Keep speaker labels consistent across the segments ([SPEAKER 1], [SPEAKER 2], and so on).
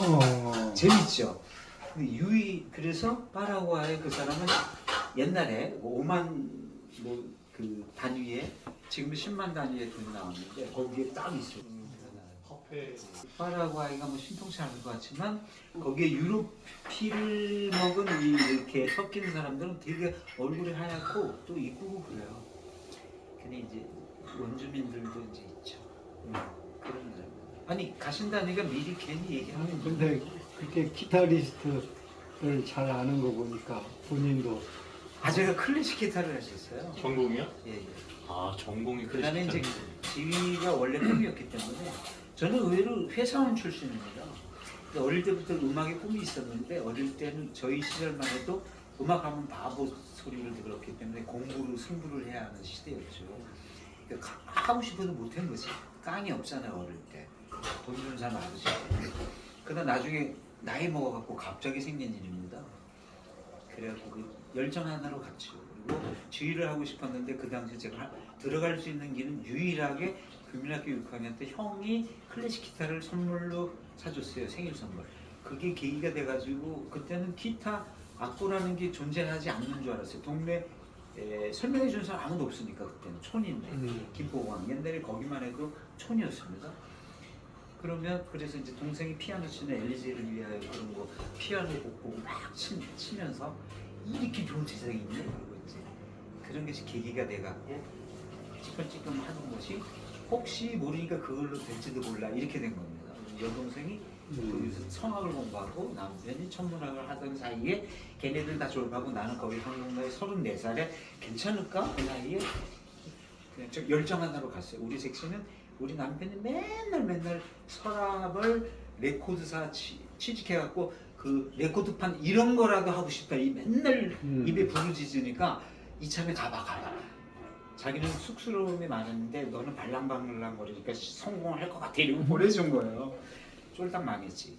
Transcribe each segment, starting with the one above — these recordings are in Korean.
[SPEAKER 1] 어.
[SPEAKER 2] 재밌죠. 근데 유이 그래서 파라과이 그 사람은 옛날에 뭐 5만 뭐 그 단위에 지금 10만 단위의 돈이 나왔는데 거기에 딱 있어요.
[SPEAKER 3] 화폐
[SPEAKER 2] 파라과이가 뭐 신통치 않을 것 같지만 거기에 유럽 피를 먹은 이 이렇게 섞인 사람들은 되게 얼굴이 하얗고 또 이쁘고 그래요. 근데 이제 원주민들도 이제 있죠. 아니 가신다니까 미리 괜히 얘기하는
[SPEAKER 1] 아니,
[SPEAKER 2] 거.
[SPEAKER 1] 근데 그렇게 기타리스트를 잘 아는 거 보니까 본인도
[SPEAKER 2] 아 제가 클래식 기타를 할수 있어요.
[SPEAKER 3] 전공이요?
[SPEAKER 2] 예, 예.
[SPEAKER 3] 아 전공이
[SPEAKER 2] 그다음에 이제
[SPEAKER 3] 클래식
[SPEAKER 2] 지휘가 원래 꿈이었기 때문에 저는 의외로 회사원 출신입니다. 근데 어릴 때부터 음악에 꿈이 있었는데 어릴 때는 저희 시절만 해도 음악하면 바보 소리를 들었기 때문에 공부로 승부를 해야 하는 시대였죠. 그러니까 가- 하고 싶어도 못한 거지. 깡이 없잖아요 어릴 때. 돈 주는 사람 아버지. 그러다 나중에 나이 먹어갖고 갑자기 생긴 일입니다. 그래갖고 그 열정 하나로 갔죠. 그리고 주의를 하고 싶었는데 그 당시에 제가 하- 들어갈 수 있는 길은 유일하게 국민학교 6학년 때 형이 클래식 기타를 선물로 사줬어요 생일 선물. 그게 계기가 돼가지고 그때는 기타 악보라는 게 존재하지 않는 줄 알았어요. 동네 에, 설명해 준 사람 아무도 없으니까 그때는 촌인데
[SPEAKER 1] 음.
[SPEAKER 2] 김포공항 옛날에 거기만 해도 촌이었습니다. 그러면 그래서 이제 동생이 피아노 치는 엘리제를 위하여 그런 거 피아노 곡 보고 막 치, 치면서 이렇게 좋은 세상이 있네 그러고 이제 그런 것이 계기가 돼갖고 찌끔찌끔 하는 것이 혹시 모르니까 그걸로 될지도 몰라 이렇게 된 겁니다. 여동생이
[SPEAKER 1] 음.
[SPEAKER 2] 거기서 성악을 공부하고 남편이 천문학을 하던 사이에 걔네들 다 졸업하고 나는 거기 한국나라에 34살에 괜찮을까? 그 나이에 그냥 저 열정 하나로 갔어요. 우리 섹시는 우리 남편이 맨날 맨날 서랍을 레코드사 취, 취직해갖고 그 레코드판 이런 거라도 하고 싶다. 이 맨날
[SPEAKER 1] 음.
[SPEAKER 2] 입에 부르짖으니까 이참에 가봐 가봐. 자기는 쑥스러움이 많은데 너는 발랑발랑거리니까 성공할 것 같아 이러고 보내준 거예요. 쫄딱 망했지.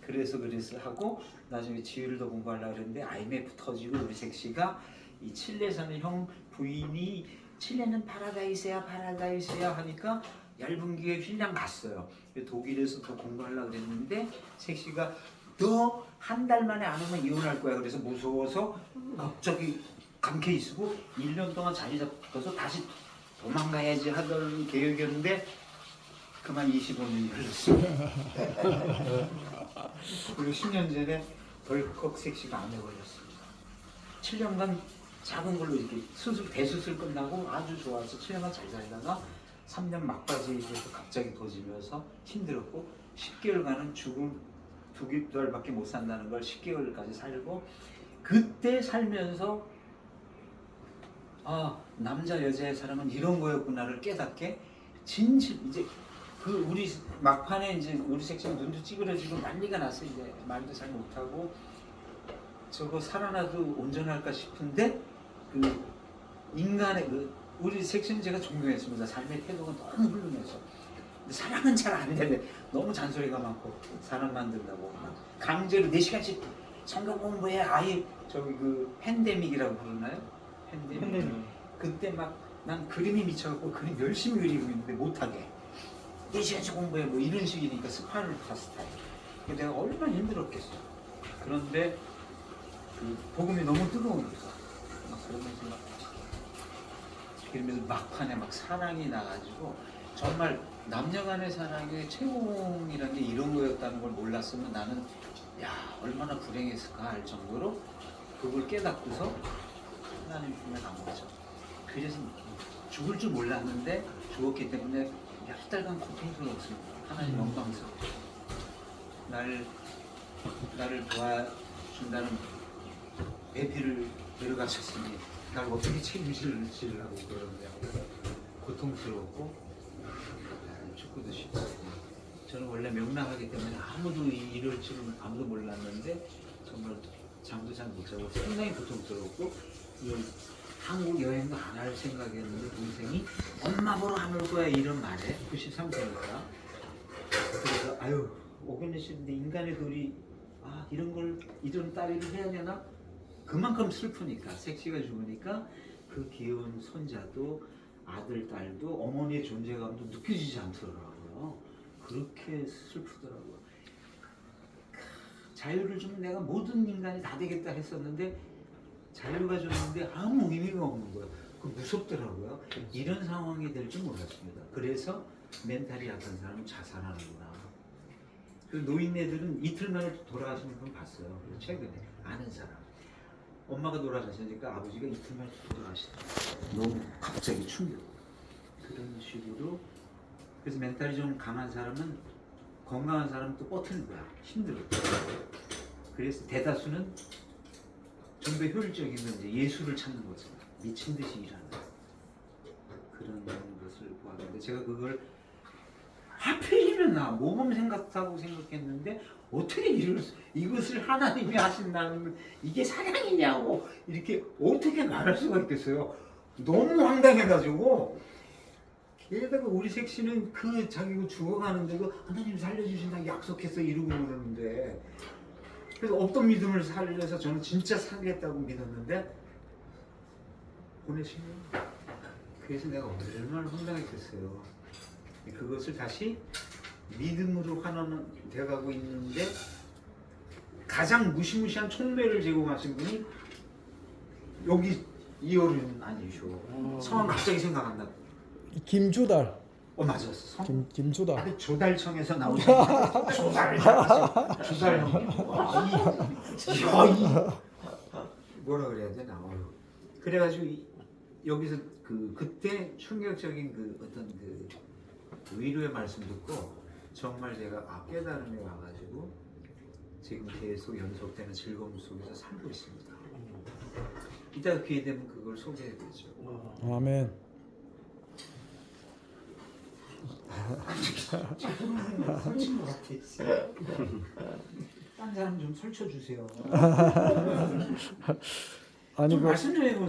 [SPEAKER 2] 그래서 그래서 하고 나중에 지휘를 더 공부하려고 그랬는데 IMF 터지고 우리 섹시가 이 칠레 사는 형 부인이 칠레는 파라다이스야 파라다이스야 하니까 얇은 기에 휠량 갔어요. 독일에서 더 공부하려고 그랬는데 섹시가 너 한 달 만에 안 오면 이혼할 거야. 그래서 무서워서 갑자기 감캐 있고 1년 동안 자리 잡고서 다시 도망가야지 하던 계획이었는데 그만 25년이 흘렀어요. 그리고 10년 전에 덜컥 섹시가 암에 걸렸습니다. 7년간 작은 걸로 이렇게 수술 대수술 끝나고 아주 좋아서 7년간 잘 살다가 3년 막바지에 돼서 갑자기 도지면서 힘들었고 10개월간은 죽을 두 달밖에 못 산다는 걸 10개월까지 살고 그때 살면서 아 남자 여자의 사람은 이런 거였구나를 깨닫게 진실 이제 그 우리 막판에 이제 우리 섹션 눈도 찌그러지고 난리가 났어 이제. 말도 잘 못하고 저거 살아나도 온전할까 싶은데 그 인간의 그 우리 섹션 제가 존경했습니다. 삶의 태도가 너무 훌륭해서. 근데 사랑은 잘 안 되네 너무 잔소리가 많고 사람 만든다고 막 강제로 4시간씩 성경 공부해 아예 저기 그 팬데믹이라고 부르나요? 팬데믹?
[SPEAKER 1] 팬데믹.
[SPEAKER 2] 그때 막 난 그림이 미쳐갖고 그림 열심히 그리고 있는데 못하게. 4시간씩 공부해 뭐 이런 식이니까 스파르타 스타일. 근데 내가 얼마나 힘들었겠어. 그런데 그 복음이 너무 뜨거우니까 막 그러면서 막 그러면서 막판에 막 사랑이 나가지고 정말 남녀간의 사랑의 최고이라는 게 이런 거였다는 걸 몰랐으면 나는 야 얼마나 불행했을까 할 정도로 그걸 깨닫고서 하나님 품에 간 거죠. 그래서 죽을 줄 몰랐는데 죽었기 때문에 열 달간 고통스러웠습니다. 하나님
[SPEAKER 1] 음.
[SPEAKER 2] 영광스럽게 날 나를 도와준다는 배피를 데려가셨으니 날 어떻게 책임지려고 그러냐고 고통스럽고 아, 축구도 쉽고. 저는 원래 명랑하기 때문에 아무도 이- 이럴 줄은 아무도 몰랐는데 정말 잠도 잘 못 자고 상당히 고통스럽고 이 한국 여행도 안 할 생각이었는데 동생이 엄마 보러 안 올 거야 이런 말에 93세니까 그래서 아유 오겠네 싶은데 인간의 돌이 아 이런 걸 이런 따위를 해야 되나 그만큼 슬프니까 섹시가 죽으니까 그 귀여운 손자도 아들 딸도 어머니의 존재감도 느껴지지 않더라고요 그렇게 슬프더라고요 자유를 주면 내가 모든 인간이 다 되겠다 했었는데 자유가 줬는데 아무 의미가 없는 거예요. 그 무섭더라고요. 이런 상황이 될 줄 몰랐습니다. 그래서 멘탈이 약한 사람은 자살하는구나. 그 노인네들은 이틀 만에 돌아가시는 분 봤어요. 최근에 아는 사람. 엄마가 돌아가시니까 아버지가 이틀 만에 돌아가시더라고요. 너무 갑자기 충격. 그런 식으로 그래서 멘탈이 좀 강한 사람은 건강한 사람은 또 버티는 거야. 힘들어. 그래서 대다수는 좀 더 효율적인 건 이제 예술을 찾는 거죠. 미친 듯이 일하는 그런 것을 보았는데 제가 그걸 하필 이면 나 모범 생각하고 생각했는데 어떻게 이를, 이것을 하나님이 하신다는 이게 사랑이냐고 이렇게 어떻게 말할 수가 있겠어요. 너무 황당해가지고 게다가 우리 색시는 그 자기가 죽어가는데도 하나님 살려주신다고 약속해서 이루고 그러는데 그래서 없던 믿음을 살려서 저는 진짜 살겠다고 믿었는데 보내시면 그래서 내가 얼마나 황당했겠어요. 그것을 다시 믿음으로 환원은 돼가고 있는데 가장 무시무시한 총매를 제공하신 분이 여기 이어른 아니셔. 성함 갑자기 생각 안 나.
[SPEAKER 4] 김주달
[SPEAKER 2] 어 맞았어.
[SPEAKER 4] 성김 김주달
[SPEAKER 2] 아니 조달청에서 나오신 조달. 조달 형. 와, 이, 야, 이 뭐라 그래야 되나. 어휴. 그래가지고 이- 여기서 그 그때 충격적인 그 어떤 그 위로의 말씀 듣고 정말 제가 아 깨달음이 와가지고 지금 계속 연속되는 즐거움 속에서 살고 있습니다. 이따가 기회 되면 그걸 소개해드리죠.
[SPEAKER 4] 아멘
[SPEAKER 2] 설친 것 같아. 딴 사람 좀 설쳐 주세요.
[SPEAKER 4] 아니
[SPEAKER 2] 좀
[SPEAKER 4] 그
[SPEAKER 2] 말씀 좀 해보세요.